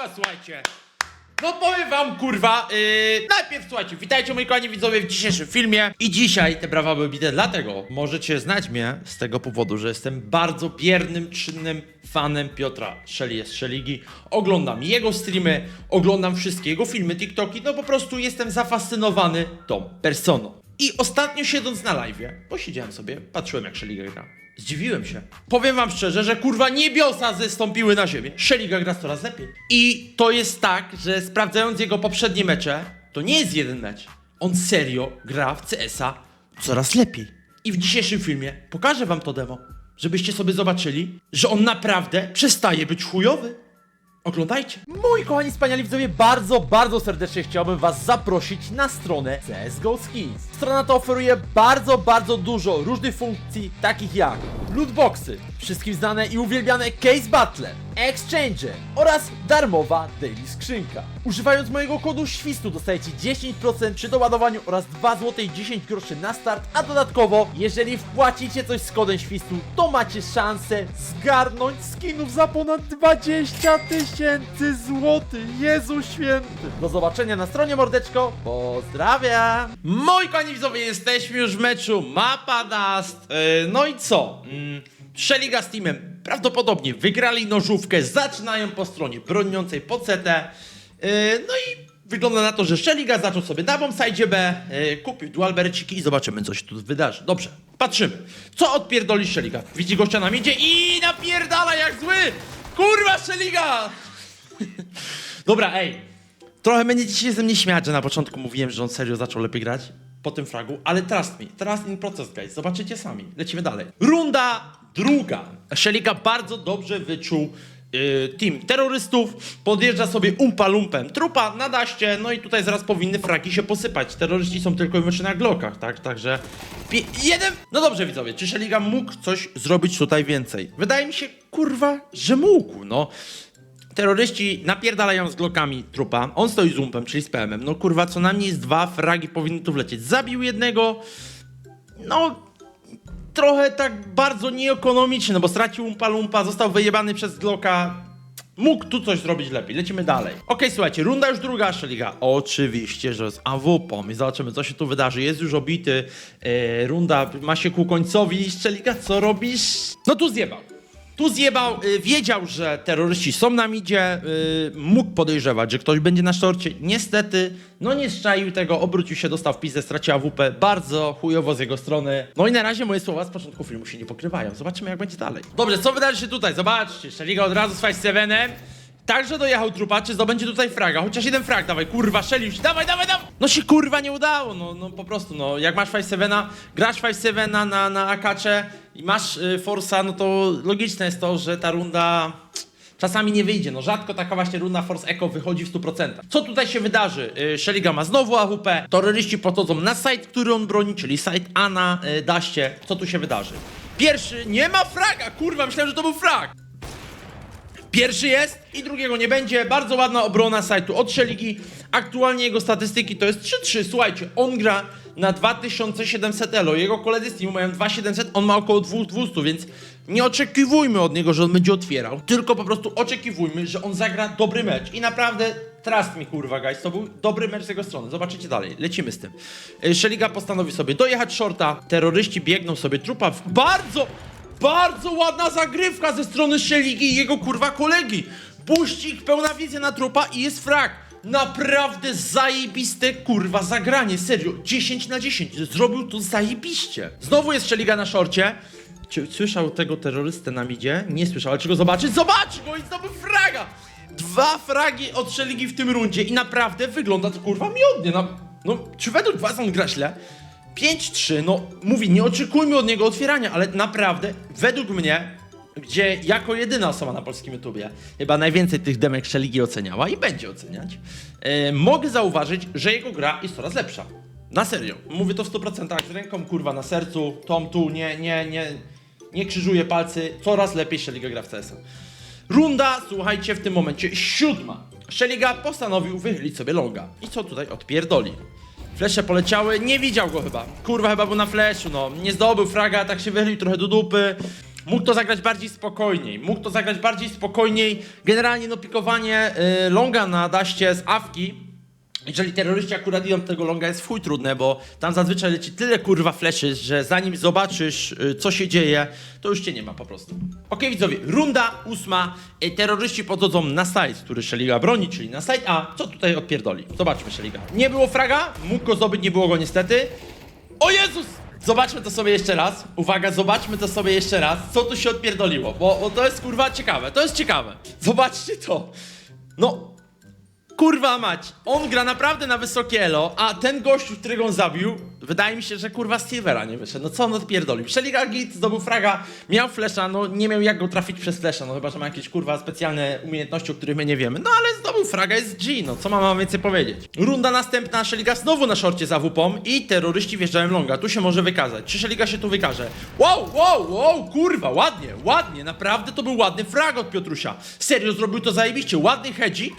brawa, słuchajcie. No powiem wam, kurwa, yy, najpierw słuchajcie, witajcie moi kochani widzowie w dzisiejszym filmie i dzisiaj te brawa były bite dlatego możecie znać mnie z tego powodu, że jestem bardzo biernym, czynnym fanem Piotra Szeli z Szeligi. Oglądam jego streamy, oglądam wszystkie jego filmy, TikToki, no po prostu jestem zafascynowany tą personą. I ostatnio siedząc na live, posiedziałem sobie, patrzyłem jak Szeliga gra. Zdziwiłem się. Powiem wam szczerze, że kurwa niebiosa zestąpiły na ziemię. Szeliga gra coraz lepiej. I to jest tak, że sprawdzając jego poprzednie mecze, to nie jest jeden mecz. On serio gra w CS-a coraz lepiej. I w dzisiejszym filmie pokażę wam to demo, żebyście sobie zobaczyli, że on naprawdę przestaje być chujowy. Oglądajcie. Moi kochani wspaniali widzowie, bardzo, bardzo serdecznie chciałbym was zaprosić na stronę CSGO Skins. Strona ta oferuje bardzo, bardzo dużo różnych funkcji, takich jak lootboxy, wszystkim znane i uwielbiane case battle, exchange oraz darmowa daily skrzynka. Używając mojego kodu świstu dostajecie 10% przy doładowaniu oraz 2 zł 10 groszy na start, a dodatkowo, jeżeli wpłacicie coś z kodem świstu, to macie szansę zgarnąć skinów za ponad 20 tysięcy złotych. Jezu święty. Do zobaczenia na stronie mordeczko. Pozdrawiam. Moi kochani widzowie, jesteśmy już w meczu Mapa Dust. Yy, no i co? Mm, Szeliga z teamem prawdopodobnie wygrali nożówkę, zaczynają po stronie broniącej po CT. Yy, no i wygląda na to, że Szeliga zaczął sobie na bombsite B, yy, kupił dual bereciki i zobaczymy co się tu wydarzy. Dobrze, patrzymy. Co odpierdoli Szeliga? Widzi gościa na miedzie i napierdala jak zły! Kurwa Szeliga! Dobra, ej. Trochę będziecie się ze mnie śmiać, że na początku mówiłem, że on serio zaczął lepiej grać po tym fragu, ale trust me, trust in process, guys. Zobaczycie sami. Lecimy dalej. Runda druga. Szelika bardzo dobrze wyczuł yy, team terrorystów. Podjeżdża sobie umpa lumpem trupa na daście, no i tutaj zaraz powinny fragi się posypać. Terroryści są tylko i wyłącznie na glokach, tak? Także jeden... No dobrze, widzowie, czy Szeliga mógł coś zrobić tutaj więcej? Wydaje mi się, kurwa, że mógł, no. Terroryści napierdalają z glokami trupa. On stoi z umpem, czyli z PM-em. No kurwa, co najmniej z dwa fragi powinny tu wlecieć. Zabił jednego. No, trochę tak bardzo nieekonomicznie, no bo stracił umpa lumpa, został wyjebany przez gloka. Mógł tu coś zrobić lepiej. Lecimy dalej. Okej, słuchajcie, runda już druga, Szeliga. Oczywiście, że z AWP i zobaczymy, co się tu wydarzy. Jest już obity. E, runda ma się ku końcowi. Szeliga, co robisz? No tu zjebał. Tu zjebał, y, wiedział, że terroryści są na midzie, y, mógł podejrzewać, że ktoś będzie na sztorcie. Niestety, no nie szczaił tego, obrócił się, dostał w pizdę, stracił AWP. Bardzo chujowo z jego strony. No i na razie moje słowa z początku filmu się nie pokrywają. Zobaczymy, jak będzie dalej. Dobrze, co wydarzy się tutaj? Zobaczcie, Szeliga od razu z 5-7. Także dojechał trupa, czy zdobędzie tutaj fraga? Chociaż jeden frag, dawaj, kurwa, szelił się, dawaj, dawaj, dawaj! No się kurwa nie udało, no, no po prostu, no, jak masz 5-7, grasz 5-7 na, na, akacze i masz y, Forsa, no to logiczne jest to, że ta runda czasami nie wyjdzie, no rzadko taka właśnie runda Force Echo wychodzi w 100%. Co tutaj się wydarzy? Y, Szeliga ma znowu AWP, terroryści podchodzą na site, który on broni, czyli site A na y, daście. Co tu się wydarzy? Pierwszy, nie ma fraga, kurwa, myślałem, że to był frag. Pierwszy jest i drugiego nie będzie. Bardzo ładna obrona sajtu od Szeligi. Aktualnie jego statystyki to jest 3-3. Słuchajcie, on gra na 2700 elo. Jego koledzy z teamu mają 2700, on ma około 2200, więc nie oczekiwujmy od niego, że on będzie otwierał. Tylko po prostu oczekiwujmy, że on zagra dobry mecz. I naprawdę, trust mi kurwa guys, to był dobry mecz z jego strony. Zobaczycie dalej, lecimy z tym. Y, Szeliga postanowi sobie dojechać shorta. Terroryści biegną sobie trupa w bardzo... Bardzo ładna zagrywka ze strony Szeligi i jego kurwa kolegi. Buścik, pełna wizja na trupa i jest frag. Naprawdę zajebiste kurwa zagranie, serio. 10 na 10. Zrobił to zajebiście. Znowu jest Szeliga na szorcie. Czy słyszał tego terrorystę na midzie? Nie słyszał, ale czy go zobaczy? Zobaczy go i zdobył fraga! Dwa fragi od Szeligi w tym rundzie i naprawdę wygląda to kurwa miodnie. No, no czy według was on gra źle? 5-3, no mówi, nie oczekujmy od niego otwierania, ale naprawdę, według mnie, gdzie jako jedyna osoba na polskim YouTubie chyba najwięcej tych demek Szeligi oceniała i będzie oceniać, e, mogę zauważyć, że jego gra jest coraz lepsza. Na serio. Mówię to w 100% z ręką kurwa na sercu, tom tu, nie, nie, nie, nie krzyżuję palcy, coraz lepiej Szeliga gra w CS-a. Runda, słuchajcie, w tym momencie siódma. Szeliga postanowił wychylić sobie longa. I co tutaj odpierdoli? Flesze poleciały, nie widział go chyba. Kurwa, chyba był na fleszu, no. Nie zdobył fraga, tak się wychylił trochę do dupy. Mógł to zagrać bardziej spokojniej, mógł to zagrać bardziej spokojniej. Generalnie no pikowanie y, longa na daście z awki, jeżeli terroryści akurat idą tego longa jest chuj trudne, bo tam zazwyczaj leci tyle kurwa fleszy, że zanim zobaczysz y, co się dzieje, to już cię nie ma po prostu. Okej widzowie, runda ósma. Y, terroryści podchodzą na site, który Szeliga broni, czyli na site A. Co tutaj odpierdoli? Zobaczmy Szeliga. Nie było fraga, mógł go zdobyć, nie było go niestety. O Jezus! Zobaczmy to sobie jeszcze raz. Uwaga, zobaczmy to sobie jeszcze raz. Co tu się odpierdoliło? Bo, bo to jest kurwa ciekawe. To jest ciekawe. Zobaczcie to. No. Kurwa mać. On gra naprawdę na wysokie elo, a ten gościu, którego on zabił, wydaje mi się, że kurwa z nie wyszedł. No co on odpierdolił? Szeliga Git zdobył fraga, miał flesza, no nie miał jak go trafić przez flesza, no chyba, że ma jakieś kurwa specjalne umiejętności, o których my nie wiemy. No ale zdobył fraga, jest G, no co mam więcej powiedzieć? Runda następna, Szeliga znowu na szorcie za WP i terroryści wjeżdżają longa. Tu się może wykazać. Czy Szeliga się tu wykaże? Wow, wow, wow, kurwa, ładnie, ładnie, naprawdę to był ładny frag od Piotrusia. Serio, zrobił to zajebiście, ładny hedzik.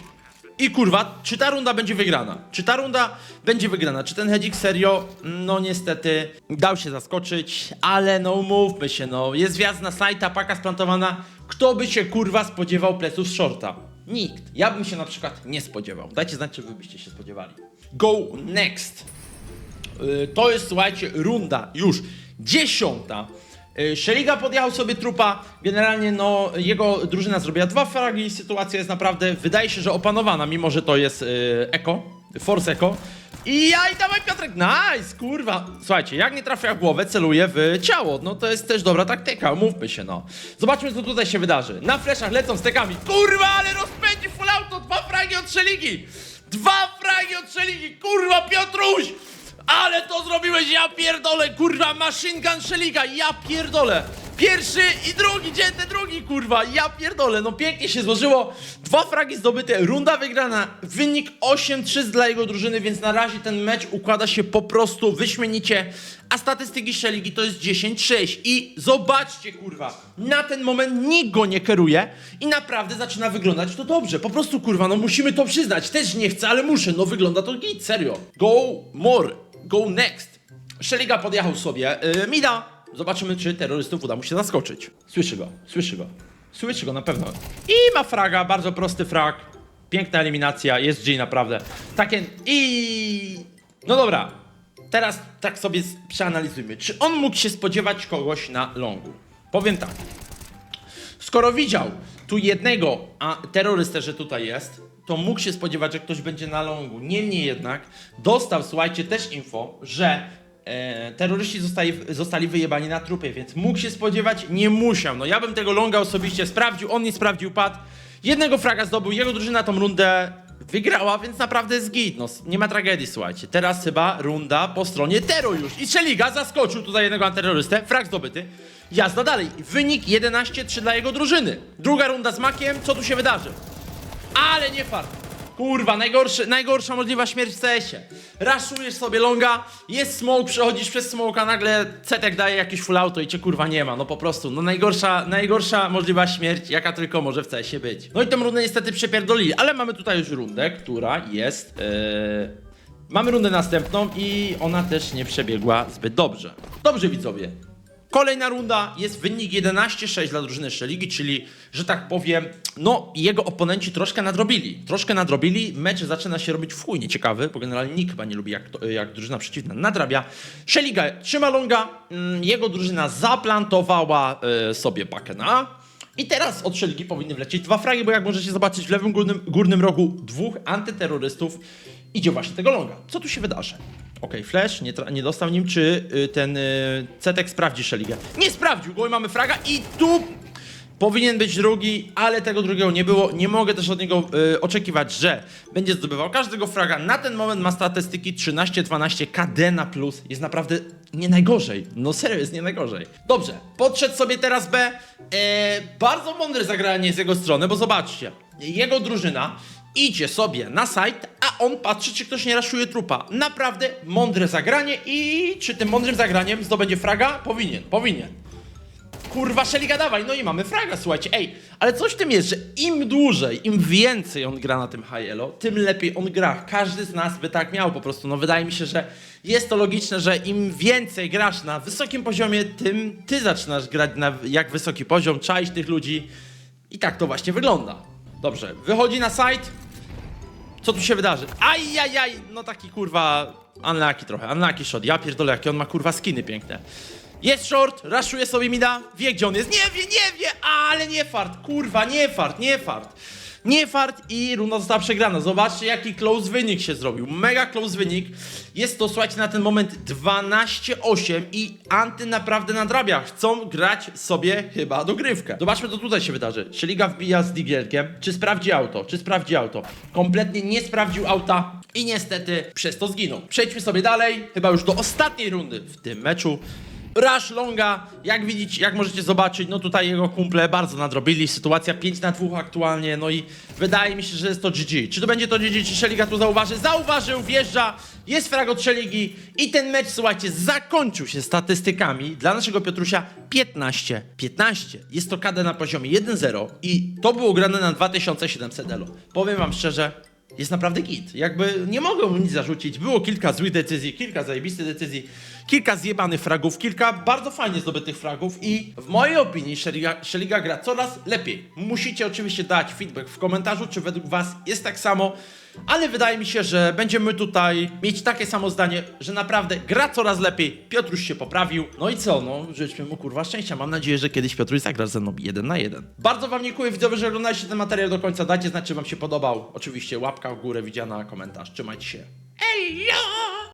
I kurwa, czy ta runda będzie wygrana? Czy ta runda będzie wygrana? Czy ten hedzik serio? No niestety dał się zaskoczyć, ale no umówmy się, no jest wjazd na sajta, paka splantowana. Kto by się kurwa spodziewał pleców z shorta? Nikt. Ja bym się na przykład nie spodziewał. Dajcie znać, czy wy byście się spodziewali. Go next. Y, To jest, słuchajcie, runda już dziesiąta. Y, Szeliga podjechał sobie trupa. Generalnie, no, jego drużyna zrobiła dwa fragi. Sytuacja jest naprawdę, wydaje się, że opanowana, mimo że to jest y, Eko, Force Eko. I ja i dawaj Piotrek, nice, kurwa. Słuchajcie, jak nie trafia w głowę, celuje w ciało. No to jest też dobra taktyka, umówmy się, no. Zobaczmy, co tutaj się wydarzy. Na fleszach lecą stekami. Kurwa, ale rozpędzi full auto, dwa fragi od Szeligi. Dwa fragi od Szeligi, kurwa, Piotruś. Ale to zrobiłeś, ja pierdolę, kurwa, gun Szeliga, ja pierdolę. Pierwszy i drugi, gdzie ten drugi, kurwa, ja pierdolę, no pięknie się złożyło. Dwa fragi zdobyte, runda wygrana, wynik 8-3 dla jego drużyny, więc na razie ten mecz układa się po prostu wyśmienicie. A statystyki Szeligi to jest 10-6 i zobaczcie, kurwa, na ten moment nikt go nie kieruje i naprawdę zaczyna wyglądać to dobrze. Po prostu, kurwa, no musimy to przyznać, też nie chcę, ale muszę, no wygląda to git, serio. Go more, go next. Szeliga podjechał sobie. Yy, Mida. Zobaczymy, czy terrorystów uda mu się zaskoczyć. Słyszy go, słyszy go. Słyszy go na pewno. I ma fraga, bardzo prosty frag. Piękna eliminacja, jest G naprawdę. Takie i... No dobra, teraz tak sobie przeanalizujmy. Czy on mógł się spodziewać kogoś na longu? Powiem tak. Skoro widział tu jednego, a terrorystę, że tutaj jest, to mógł się spodziewać, że ktoś będzie na longu. Niemniej jednak dostał, słuchajcie, też info, że e, terroryści zostali, zostali wyjebani na trupie, więc mógł się spodziewać, nie musiał. No ja bym tego longa osobiście sprawdził, on nie sprawdził pad. Jednego fraga zdobył, jego drużyna tą rundę wygrała, więc naprawdę jest git. No, nie ma tragedii, słuchajcie. Teraz chyba runda po stronie Tero już. I Szeliga zaskoczył tutaj jednego antyterrorystę, frag zdobyty. Jazda dalej. Wynik 11-3 dla jego drużyny. Druga runda z makiem, co tu się wydarzy? Ale nie fart. Kurwa, najgorszy, najgorsza możliwa śmierć w CS-ie. Raszujesz sobie longa, jest smoke, przechodzisz przez smoke, a nagle cetek daje jakieś full auto i cię kurwa nie ma. No po prostu, no najgorsza, najgorsza możliwa śmierć, jaka tylko może w CS-ie być. No i tę rundę niestety przepierdolili, ale mamy tutaj już rundę, która jest... Yy... Mamy rundę następną i ona też nie przebiegła zbyt dobrze. Dobrze widzowie, Kolejna runda jest wynik 11-6 dla drużyny Szeligi, czyli, że tak powiem, no jego oponenci troszkę nadrobili. Troszkę nadrobili, mecz zaczyna się robić w chuj nieciekawy, bo generalnie nikt chyba nie lubi jak, to, jak drużyna przeciwna nadrabia. Szeliga trzyma longa, mm, jego drużyna zaplantowała e, sobie pakę na. I teraz od Szeligi powinny wlecieć dwa fragi, bo jak możecie zobaczyć w lewym górnym, górnym rogu dwóch antyterrorystów idzie właśnie tego longa. Co tu się wydarzy? Okej, Flash nie, nie dostał nim, czy y, ten y, Cetek sprawdzi Szeligę? Nie sprawdził go i mamy fraga i tu powinien być drugi, ale tego drugiego nie było. Nie mogę też od niego y, oczekiwać, że będzie zdobywał każdego fraga. Na ten moment ma statystyki 13-12 KD na plus. Jest naprawdę nie najgorzej. No serio, jest nie najgorzej. Dobrze, podszedł sobie teraz B. E, bardzo mądre zagranie z jego strony, bo zobaczcie. Jego drużyna idzie sobie na site, a on patrzy, czy ktoś nie raszuje trupa. Naprawdę mądre zagranie i czy tym mądrym zagraniem zdobędzie fraga? Powinien, powinien. kurwa, Szeliga dawaj, no i mamy fraga, słuchajcie, ej, ale coś w tym jest, że im dłużej, im więcej on gra na tym high tym lepiej on gra. Każdy z nas by tak miał po prostu, no wydaje mi się, że jest to logiczne, że im więcej grasz na wysokim poziomie, tym ty zaczynasz grać na jak wysoki poziom, czaić tych ludzi i tak to właśnie wygląda. Dobrze, wychodzi na site, co tu się wydarzy? Ajajaj, no taki kurwa unlucky trochę, unlucky shot. Ja pierdolę, jakie on ma kurwa skiny piękne. Jest short, raszuje sobie mida, wie gdzie on jest. Nie wie, nie wie, ale nie fart, kurwa, nie fart, nie fart. Nie fart i runda została przegrana. Zobaczcie jaki close wynik się zrobił. Mega close wynik. Jest to, słuchajcie, na ten moment 12-8 i Anty naprawdę nadrabia. Chcą grać sobie chyba dogrywkę. Zobaczmy co tutaj się wydarzy. Szeliga wbija z digielkiem. Czy sprawdzi auto? Czy sprawdzi auto? Kompletnie nie sprawdził auta i niestety przez to zginął. Przejdźmy sobie dalej, chyba już do ostatniej rundy w tym meczu. Rush Longa, jak widzicie, jak możecie zobaczyć, no tutaj jego kumple bardzo nadrobili, sytuacja 5 na 2 aktualnie, no i wydaje mi się, że jest to GG. Czy to będzie to GG, czy Szeliga tu zauważy? Zauważył, wjeżdża, jest frag od Szeligi i ten mecz, słuchajcie, zakończył się statystykami dla naszego Piotrusia 15-15. Jest to KD na poziomie 1-0 i to było grane na 2700 elo. Powiem wam szczerze, jest naprawdę git. Jakby nie mogę mu nic zarzucić. Było kilka złych decyzji, kilka zajebistych decyzji, kilka zjebanych fragów, kilka bardzo fajnie zdobytych fragów i w mojej opinii Szeliga, gra coraz lepiej. Musicie oczywiście dać feedback w komentarzu, czy według was jest tak samo, ale wydaje mi się, że będziemy tutaj mieć takie samo zdanie, że naprawdę gra coraz lepiej, Piotruś się poprawił. No i co, no życzmy mu kurwa szczęścia. Mam nadzieję, że kiedyś Piotruś zagra ze mną jeden na jeden. Bardzo wam dziękuję widzowie, że oglądaliście ten materiał do końca. Dajcie znać, czy wam się podobał. Oczywiście łapka w górę, widziana, komentarz. Trzymajcie się. Ejo!